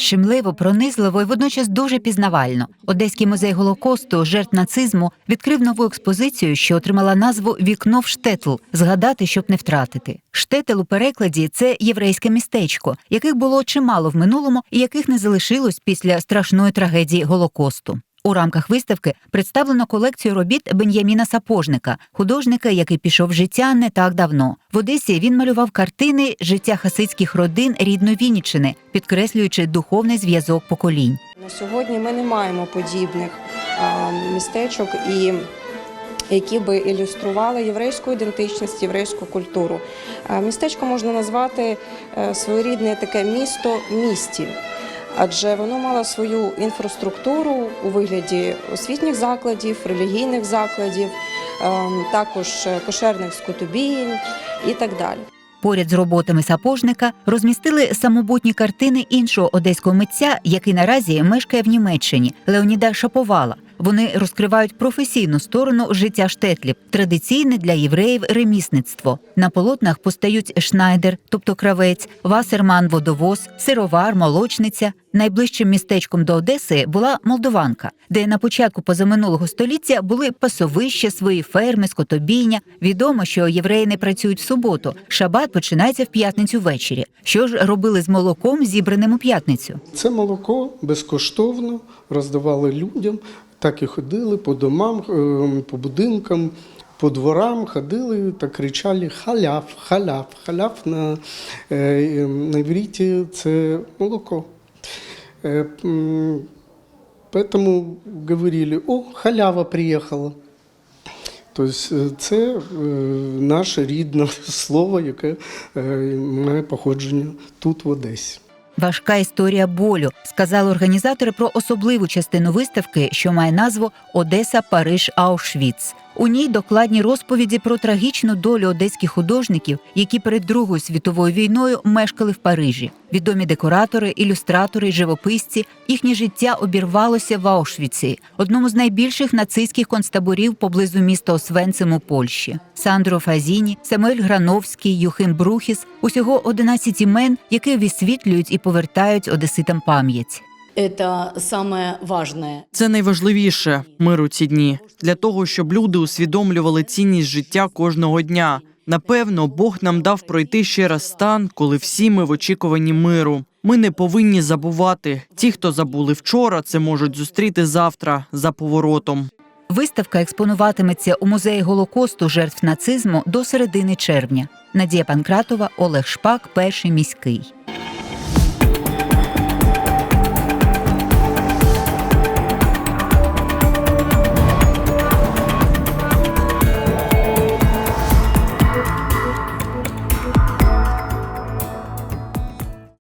Щемливо, пронизливо і водночас дуже пізнавально. Одеський музей Голокосту, жертв нацизму, відкрив нову експозицію, що отримала назву Вікно в Штетл згадати, щоб не втратити. Штетел у перекладі це єврейське містечко, яких було чимало в минулому і яких не залишилось після страшної трагедії Голокосту. У рамках виставки представлено колекцію робіт Бен'яміна Сапожника, художника, який пішов в життя не так давно. В Одесі він малював картини життя хасидських родин рідної Вінниччини, підкреслюючи духовний зв'язок поколінь. На сьогодні ми не маємо подібних а, містечок і. Які би ілюстрували єврейську ідентичність, єврейську культуру. Містечко можна назвати е, своєрідне таке місто в місті, адже воно мало свою інфраструктуру у вигляді освітніх закладів, релігійних закладів, ем, також е, кошерних скотобіїнь і так далі. Поряд з роботами сапожника розмістили самобутні картини іншого одеського митця, який наразі мешкає в Німеччині Леоніда Шаповала. Вони розкривають професійну сторону життя штетлів, традиційне для євреїв ремісництво. На полотнах постають шнайдер, тобто кравець, васерман, водовоз, сировар, молочниця. Найближчим містечком до Одеси була Молдованка, де на початку позаминулого століття були пасовища, свої ферми, скотобійня. Відомо, що євреї не працюють в суботу. Шабат починається в п'ятницю ввечері. Що ж робили з молоком, зібраним у п'ятницю? Це молоко безкоштовно роздавали людям, так і ходили по домам, е, по будинкам, по дворам ходили та кричали халяв, халяв, халяв на, е, на івриті це молоко. Е, Поэтому говорили, о, халява приїхала. Тобто е, це наше рідне слово, яке має походження тут, в Одесі. Важка історія болю сказали організатори про особливу частину виставки, що має назву Одеса, Париж, Аушвіц. У ній докладні розповіді про трагічну долю одеських художників, які перед Другою світовою війною мешкали в Парижі. Відомі декоратори, ілюстратори, живописці. Їхнє життя обірвалося в Аушвіці, одному з найбільших нацистських концтаборів поблизу міста Освенцим у Польщі. Сандро Фазіні, Самуель Грановський, Юхим Брухіс усього 11 імен, які висвітлюють і повертають одеситам пам'ять. Это самое важное. Це найважливіше мир у ці дні для того, щоб люди усвідомлювали цінність життя кожного дня. Напевно, Бог нам дав пройти ще раз стан, коли всі ми в очікуванні миру. Ми не повинні забувати. Ті, хто забули вчора, це можуть зустріти завтра за поворотом. Виставка експонуватиметься у музеї Голокосту жертв нацизму до середини червня. Надія Панкратова, Олег Шпак, перший міський.